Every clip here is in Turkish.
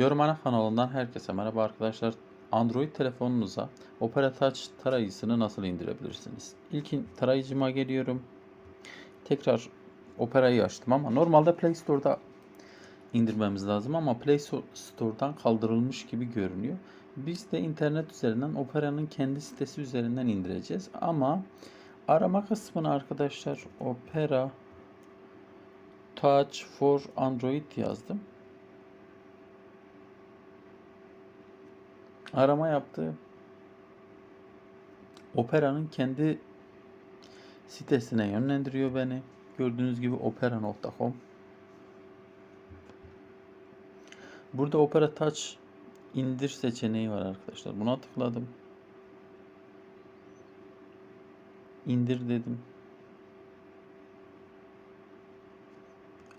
Yorum Ana kanalından herkese merhaba arkadaşlar. Android telefonunuza Opera Touch tarayıcısını nasıl indirebilirsiniz? İlkin tarayıcıma geliyorum. Tekrar Opera'yı açtım ama normalde Play Store'da indirmemiz lazım ama Play Store'dan kaldırılmış gibi görünüyor. Biz de internet üzerinden Opera'nın kendi sitesi üzerinden indireceğiz ama arama kısmına arkadaşlar Opera Touch for Android yazdım. Arama yaptı. Opera'nın kendi sitesine yönlendiriyor beni. Gördüğünüz gibi opera.com. Burada Opera Touch indir seçeneği var arkadaşlar. Buna tıkladım. İndir dedim.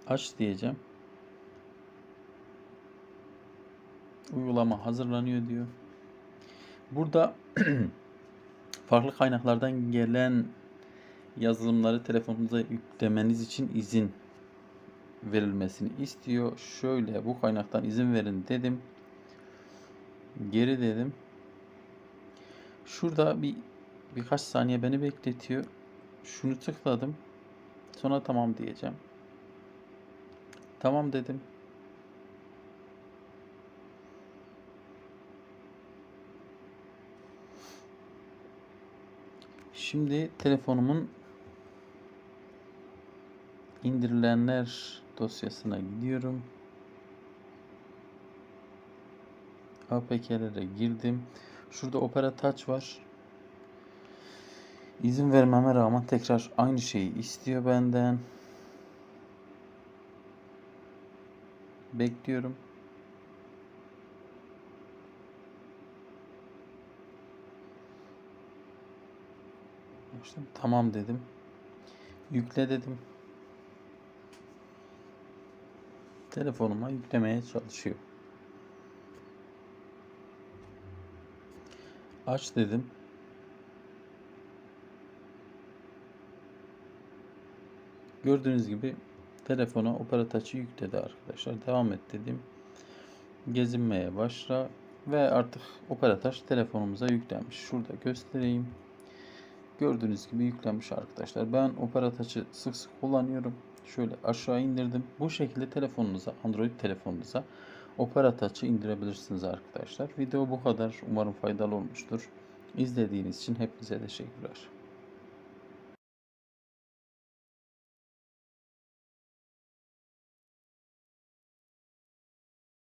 Aç diyeceğim. Uygulama hazırlanıyor diyor. Burada farklı kaynaklardan gelen yazılımları telefonunuza yüklemeniz için izin verilmesini istiyor. Şöyle bu kaynaktan izin verin dedim. Geri dedim. Şurada bir birkaç saniye beni bekletiyor. Şunu tıkladım. Sonra tamam diyeceğim. Tamam dedim. Şimdi telefonumun indirilenler dosyasına gidiyorum. APK'lere girdim. Şurada Opera Touch var. İzin vermeme rağmen tekrar aynı şeyi istiyor benden. Bekliyorum. İşte tamam dedim. Yükle dedim. Telefonuma yüklemeye çalışıyor. Aç dedim. Gördüğünüz gibi telefona Opera Touch'ı yükledi arkadaşlar. Devam et dedim. Gezinmeye başla ve artık Opera Touch telefonumuza yüklenmiş. Şurada göstereyim. Gördüğünüz gibi yüklenmiş arkadaşlar. Ben Opera Touch'ı sık sık kullanıyorum. Şöyle aşağı indirdim. Bu şekilde telefonunuza, Android telefonunuza Opera Touch'ı indirebilirsiniz arkadaşlar. Video bu kadar. Umarım faydalı olmuştur. İzlediğiniz için hepinize teşekkürler.